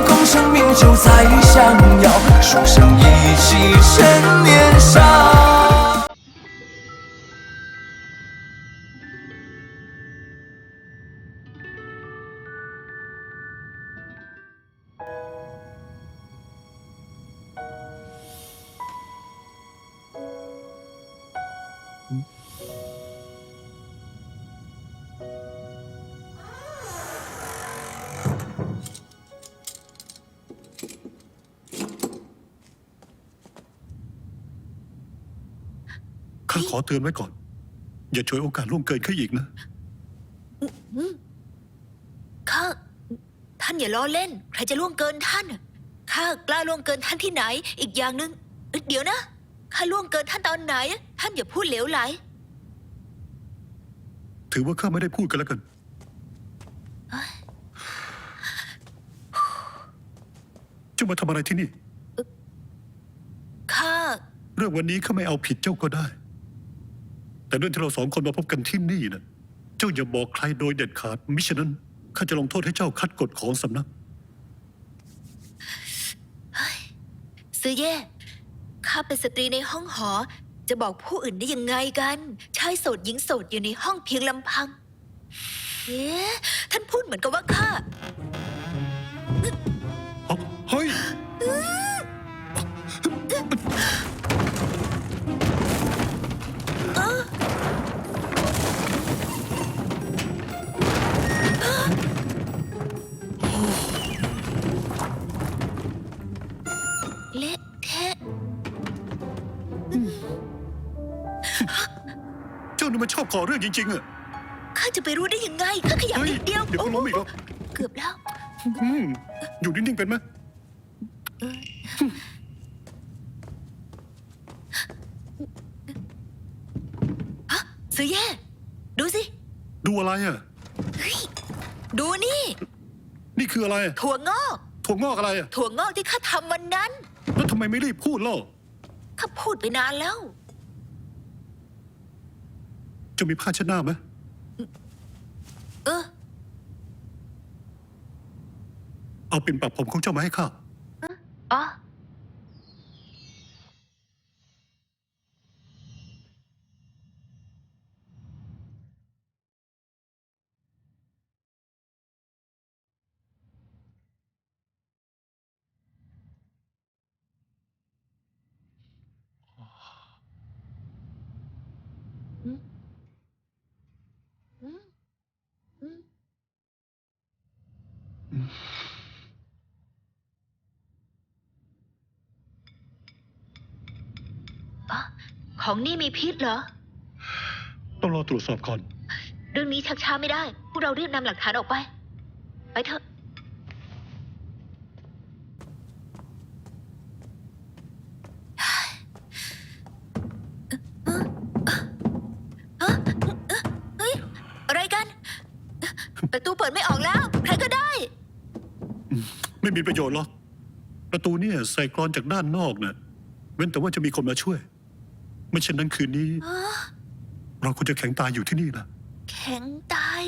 空生命就在相邀，书生意气趁年少。 ข้าขอเตือนไว้ก่อน อย่าฉวยโอกาสล่วงเกินข้าอีกนะ ข้าท่านอย่าล้อเล่น ใครจะล่วงเกินท่านข้ากล้าล่วงเกินท่านที่ไหน อีกอย่างหนึ่งเอ้ยเดี๋ยวนะข้าล่วงเกินท่านตอนไหน ท่านอย่าพูดเหลวไหล ถือว่าข้าไม่ได้พูดกันแล้วกันเจ้ามาทำอะไรที่นี่ ข้า เรื่องวันนี้ข้าไม่เอาผิดเจ้าก็ได้ แต่เรื่องที่เราสองคนมาพบกันที่นี่นะเจ้าอย่าบอกใครโดยเด็ดขาดมิฉะนั้นข้าจะลงโทษให้เจ้าคัดกฎของสำนัก ซื้อแย่ข้าเป็นสตรีในห้องหอ จะบอกผู้อื่นได้ยังไงกันชายโสดหญิงโสดอยู่ในห้องเพียงลำพัง เอ๊ะท่านพูดเหมือนกับว่าข้า นี่มันชอบก่อเรื่องจริงๆอะข้าจะไปรู้ได้ยังไงข้าขยับเฮ้ยนิดเดียวเดี๋ยวก็ล้มอีกหรอกเกือบแล้ว อืมอยู่นิ่งๆเป็นไหมฮะซื้อแย่ ดูสิ ดูอะไรอะเฮ้ย ดูนี่ นี่คืออะไรอะถั่วงอก ถั่วงอกอะไรอะถั่วงอกที่ข้าทำวันนั้น แล้วทำไมไม่รีบพูดล่ะข้าพูดไปนานแล้วเจะมีผ้าเช็ดหน้าไหมเออ เอาปิ่นปักผมของเจ้ามาให้ข้า อ๋อ ของนี่มีพิษเหรอ ต้องรอตรวจสอบก่อน เรื่องนี้ชักช้าไม่ได้ พวกเรารีบนำหลักฐานออกไป ไปเถอะเฮ้ยอะไรกัน ประตูเปิดไม่ออกแล้ว ใครก็ได้ ไม่มีประโยชน์หรอก ประตูเนี่ยใส่กรอนจากด้านนอกนะเว้นแต่ว่าจะมีคนมาช่วย ไม่เช่นนั้นคืนนี้ เราควรจะแข็งตายอยู่ที่นี่นะแข็งตาย